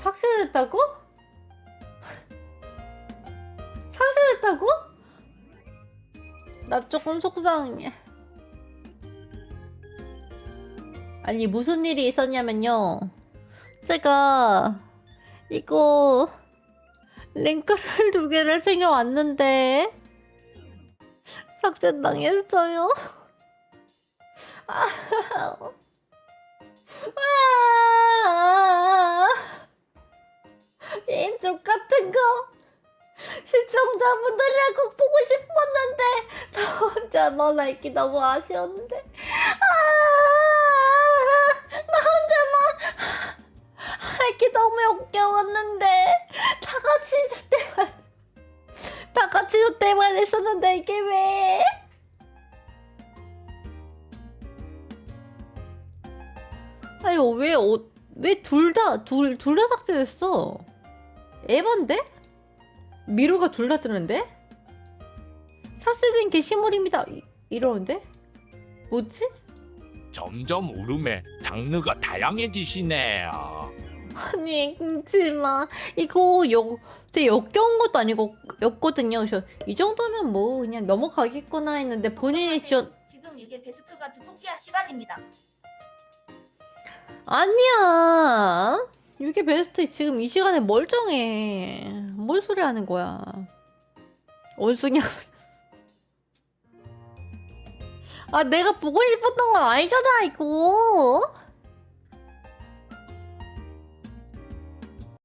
삭제됐다고? 삭제됐다고? 나 조금 속상해. 아니 무슨 일이 있었냐면요. 제가 이거 링크를 두 개를 챙겨왔는데 삭제당했어요. 아, 시청자분들이랑 꼭 보고 싶었는데 나 혼자만 알기 너무 아쉬웠는데 아, 나 혼자만 알기 너무 역겨웠는데 다 같이 저 때만 다 같이 저 때만 했었는데 이게 왜? 아유 왜왜둘 다 둘 둘 다 삭제됐어? 에반데? 미로가 둘 다 뜨는데? 삭제된 게시물입니다. 이, 이러는데? 뭐지? 점점 울음에 장르가 다양해지시네요. 아니 김치마 이거 역 되게 역겨운 것도 아니고 였거든요. 그래서 이 정도면 뭐 그냥 넘어가겠구나 했는데 본인이 지원 지금 이게 베스트가 두토끼야 시간입니다. 아니야. 이게 베스트 지금 이 시간에 멀쩡해. 뭔 소리 하는 거야? 원숭이 아 내가 보고 싶었던 건 아니잖아 이거.